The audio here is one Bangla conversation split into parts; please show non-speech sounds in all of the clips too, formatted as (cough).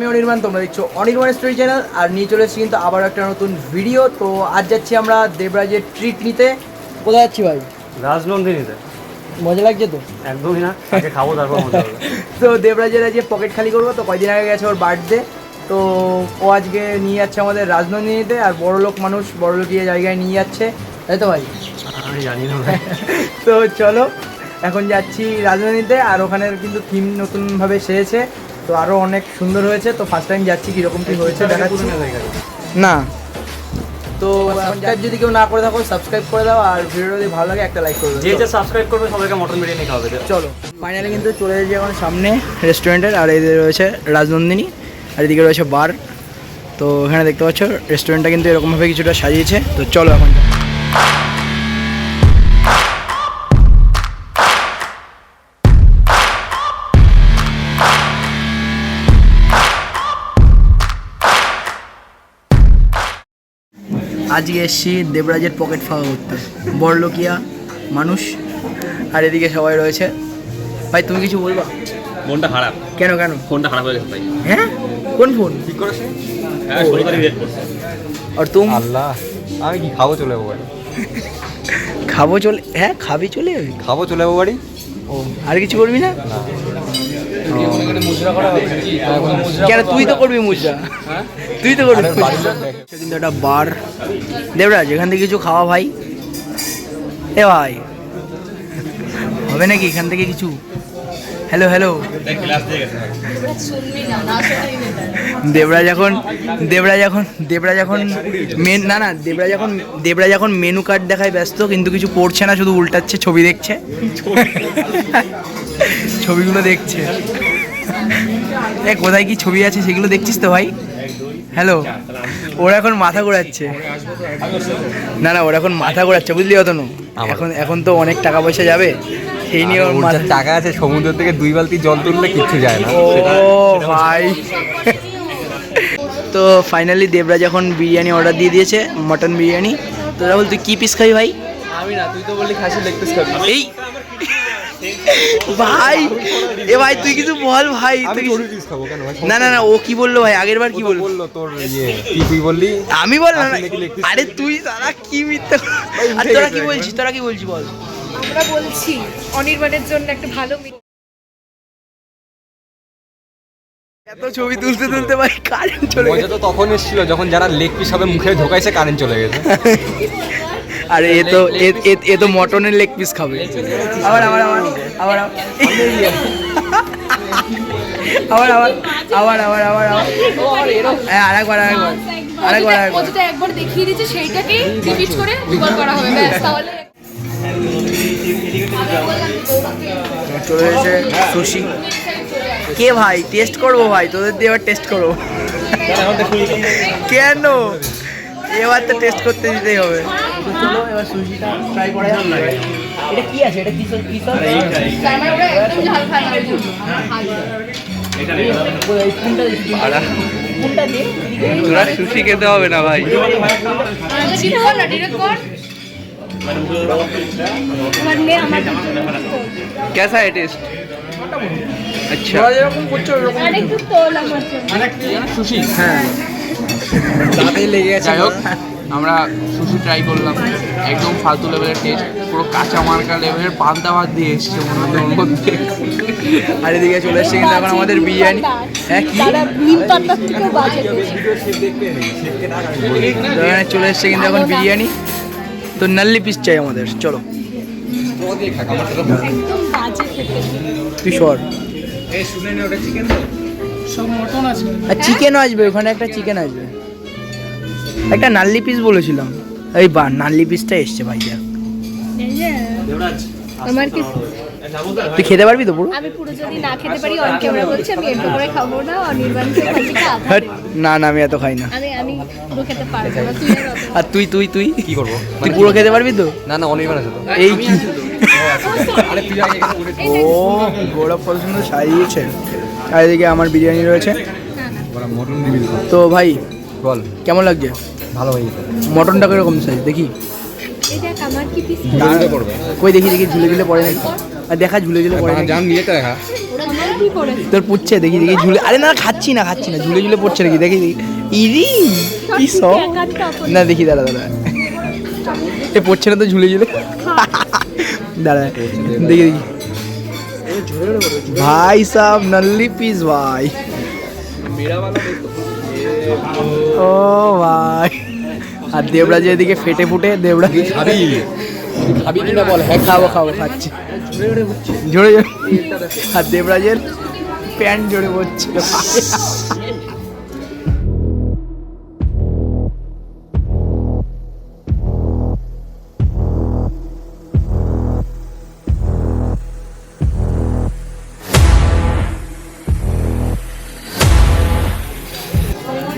আমি অনির্বাণ তোমরা দেখছ অনির্বাণ স্টোরি চ্যানেল আর নিয়ে চলে এসেছি কিন্তু আবার একটা নতুন ভিডিও। তো আজ যাচ্ছি আমরা দেবরাজের ট্রিট নিতে। কোথায় যাচ্ছি ভাই? রাজনন্দিনীতে মজা লাগছে তো? একদমই না আগে খাব তারপর মজা হবে। (laughs) তো দেবরাজের আজকে পকেট খালি করব তো কয়দিন আগে গেছে ওর বার্থডে তো ও আজকে নিয়ে যাচ্ছে আমাদের রাজনন্দিনীতে আর বড় লোক মানুষ বড় লোক জায়গায় নিয়ে যাচ্ছে। তাই তো ভাই? আমি জানি না ভাই। (laughs) তো চলো এখন যাচ্ছি রাজধানীতে আর ওখানের কিন্তু থিম নতুনভাবে সেরেছে। তো আরও অনেক সুন্দর হয়েছে। তো ফার্স্ট টাইম যাচ্ছি কীরকম কী হয়েছে দেখাচ্ছি। না। তো সাবস্ক্রাইব যদি কেউ না করে থাকো সাবস্ক্রাইব করে দাও আর ভিডিও যদি ভালো লাগে একটা লাইক করে যে দাও। যে সাবস্ক্রাইব করবে সবাইকে মটন বিরিয়ানি খাওয়াবে। চলো। ফাইনালি কিন্তু চলে এসেছি এখন সামনে রেস্টুরেন্টের আর এদিকে রয়েছে রাজনন্দিনী আর এদিকে রয়েছে বার। তো এখানে দেখতে পাচ্ছ রেস্টুরেন্টটা কিন্তু এরকমভাবে কিছুটা সাজিয়েছে। তো চলো এখন আজকে এসছি দেবরাজের পকেট ফাঁকা করতে। বড়লোকিয়া মানুষ। আর এদিকে সবাই রয়েছে। ভাই তুমি কিছু বলবা? ফোনটা খারাপ কেন কেন? ফোনটা খারাপ হয়ে গেছে ভাই। হ্যাঁ? কোন ফোন? ঠিক করেছে? হ্যাঁ ষোলো তারিখ রেট করছে। আর তুম? আল্লাহ আমি কি খাব চলে যাব বাড়ি? খাব চলে হ্যাঁ খাবি চলে যাবি। খাব চলে যাব বাড়ি? ও আর কিছু করবি না। কেন তুই তো করবি মুজরা? তুই তো করবি কিন্তু একটা বার। দেবরাজ এখান থেকে কিছু খাওয়া ভাই? এ ভাই। হবে নাকি এখান থেকে কিছু? হ্যালো হ্যালো দেবরাজ এখন দেবরাজ এখন দেবরাজ এখন মেন না না দেবরাজ এখন দেবরাজ এখন মেনু কার্ড দেখায় ব্যস্ত কিন্তু কিছু পড়ছে না শুধু উল্টাচ্ছে ছবি দেখছে। (laughs) ছবিগুলো দেখছে। এ কোথায় কি ছবি আছে সেগুলো দেখছিস তো ভাই? হ্যালো ওরা এখন মাথা ঘোরাচ্ছে। না না ওরা এখন মাথা ঘোরাচ্ছে বুঝলি অত এখন এখন তো অনেক টাকা পয়সা যাবে সেই নিয়ে ওর ওর মাথা টাকা আছে সমুদ্র থেকে দুই বালতি জল তুললে কিচ্ছু যায় না। ও ভাই। তো ফাইনালি দেবরা যখন বিরিয়ানি অর্ডার দিয়ে দিয়েছে মটন বিরিয়ানি তো রাহুল তুই কি পিস খাবি ভাই? আমি না তুই তো বললি খাসি লেগ পিস খাবি। এই ভাই এ ভাই তুই কিছু বল ভাই তুই খাব কেন ভাই? না না না ও কি বলল ভাই? আগের বার কি বলল? বলল তোর ইয়ে কি তুই বললি? আমি বললাম না। আরে তুই সারা কি মিথ্যা আর তোরা কি বলছিস? তোরা কি বলছিস বল? আমরা বলছি অনির্বাণের জন্য একটা ভালো এত ছবি তুলতে তুলতে ভাই কারেন্ট চলে গেছে তো তখন এসেছিল যখন যারা লেগ পিস হবে মুখে ঢোকাইছে কারেন্ট চলে গেছে। (laughs) আরে এ তো এ- তো মটনের লেগ পিস খাবে। আবার আবার আবার আবার আবার। আবার আবার আবার আবার হ্যাঁ আরেকবার আরেকবার। আরেকবার একবার দেখিয়ে দিচ্ছে সেইটাকেই রিপিট করে দুবার করা হবে ব্যাস তাহলে। চলে এসেছে সুশি। কে ভাই? টেস্ট করব ভাই তোদের দিয়ে এবার টেস্ট করব। কেন? এবার তো টেস্ট করতে দিতেই হবে। তোরা সুশি খেতে হবে না ভাই। कैसा है टेस्ट अच्छा সুশি হ্যাঁ। লেগে আমরা সুশি ট্রাই করলাম। একদম ফালতু লেভেলের টেস্ট পুরো কাঁচা মার্কা লেভেলের পান্তা ভাত দিয়ে এসছে মনে হয় মধ্যে। আর এদিকে চলে এসছে কিন্তু এখন আমাদের বিরিয়ানি। হ্যাঁ কি? চলে এসছে কিন্তু এখন বিরিয়ানি। তো নাল্লি পিস চাই আমাদের চলো। একদম বাজে খেতে। তুই সর। আর চিকেনও আসবে ওখানে একটা চিকেন আসবে। একটা নাল্লি পিস বলেছিলাম। এই বা নাল্লি পিসটা এসছে ভাই দেখ। আমার কি তুই খেতে পারবি তো পুরো? আমি পুরো যদি না খেতে পারি অন ক্যামেরা বলছি আমি একটু করে খাব না আমি এত খাই না। আমি আমি পুরো খেতে পারব না তুই আর তুই তুই তুই? কি করব? তুই পুরো খেতে পারবি তো? না না অনির্বাণ আছে তো। এই কি? আরে তুই আগে ও গৌরব সুন্দর সাজিয়েছে। আর এদিকে আমার বিরিয়ানি রয়েছে। তো ভাই বল। কেমন লাগছে? ভালো হয়ে গেছে। মটনটা কীরকম সাইজ দেখি। কই দেখি দেখি ঝুলে ঝুলে পড়ে নাকি? আর দেখা ঝুলে ঝুলে পড়ে জান নিয়ে তো দেখা। তোর পুচ্ছে দেখি দেখি ঝুলে আরে না খাচ্ছি না খাচ্ছি না ঝুলে ঝুলে পড়ছে নাকি? দেখি দেখি। ইরি কি সব? না দেখি দাঁড়া দাঁড়া। এ পড়ছে না তো ঝুলে ঝুলে? দাঁড়া দেখি দেখি। ভাই সাহ নল্লি পিস ভাই। ও ভাই। আর দেবরাজ এদিকে ফেটে ফুটে দেবরাজ খাবি খাবি কিনা বল? হ্যাঁ খাব খাব খাচ্ছি। জোরে জোরে। আর দেবরাজের প্যান্ট জোরে পড়ছে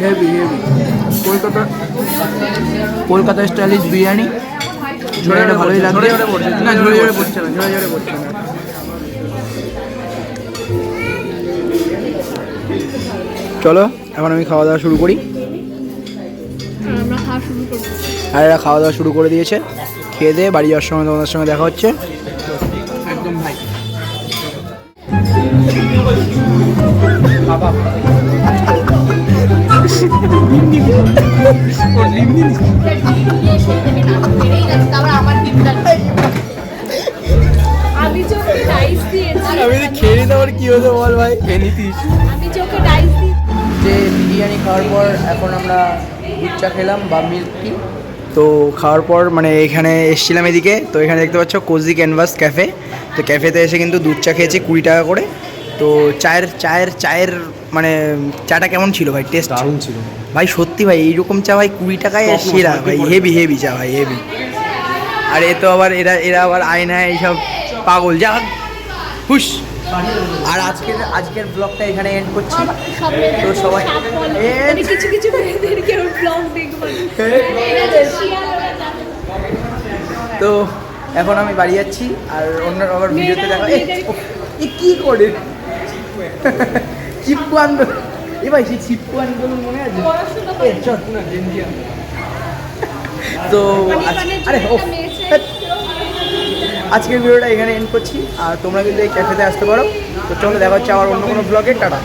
heavy heavy. Kolkata Kolkata stylish biryani. ঝরে ভালোই লাগছে। না ঝরে ঝরে পড়ছে না ঝরে ঝরে পড়ছে না। চলো এখন আমি খাওয়া দাওয়া শুরু করি। আর আর এরা খাওয়া দাওয়া শুরু করে দিয়েছে। খেয়ে দিয়ে বাড়ি যাওয়ার সময় তোমাদের সঙ্গে দেখা হচ্ছে। একদম ভাই। আমি খেয়ে নিতে আমার কি হতো বল ভাই? খেয়ে নিতিস। যে বিরিয়ানি খাওয়ার পর এখন আমরা দুধ চা খেলাম বা মিল্ক টি তো খাওয়ার পর মানে এখানে এসেছিলাম এদিকে তো এখানে দেখতে পাচ্ছ কোজি ক্যানভাস ক্যাফে তো ক্যাফেতে এসে কিন্তু দুধ চা খেয়েছি কুড়ি টাকা করে। তো চায়ের চায়ের চায়ের মানে চাটা কেমন ছিল ভাই? টেস্ট দারুণ ছিল। ভাই সত্যি ভাই এইরকম চা ভাই কুড়ি টাকায় সেরা ভাই হেভি হেভি চা ভাই হেভি আর এ তো আবার এরা এরা আবার আয়নায় এইসব পাগল যা হুস আর আজকের আজকের ব্লগটা এখানে এন্ড করছি। তো সবাই- মানে কিছু কিছু ব্লগ। তো এখন আমি বাড়ি যাচ্ছি আর অন্য আবার ভিডিওতে দেখা কি করে? চিপ্পু আন্দোলন। এ ভাই সেই চিপ্পু আন্দোলন মনে আছে? তো মানে মানে আরে ছেলে- আজকের ভিডিওটা এখানে এন্ড করছি। আর তোমরা কিন্তু এই ক্যাফেতে আসতে পারো। তো চলো দেখা হচ্ছে আবার অন্য কোনো ব্লগে টাটা।